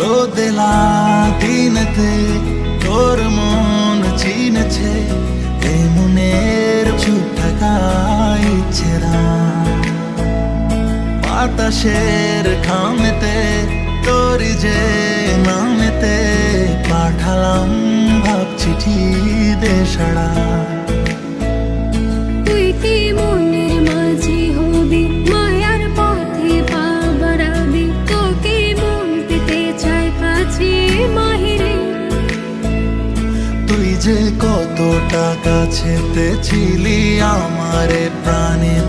রোদেলা দিনতে তোর মন চিনছে এ ছুটকাই চুপ থাকা ইচ্ছেরা বাতাসের খামেতে তোর যে নামেতে পাঠালাম ভাব চিঠি দেশড়া যে কত টাকা ছেতে ছিলি আমারে প্রাণে।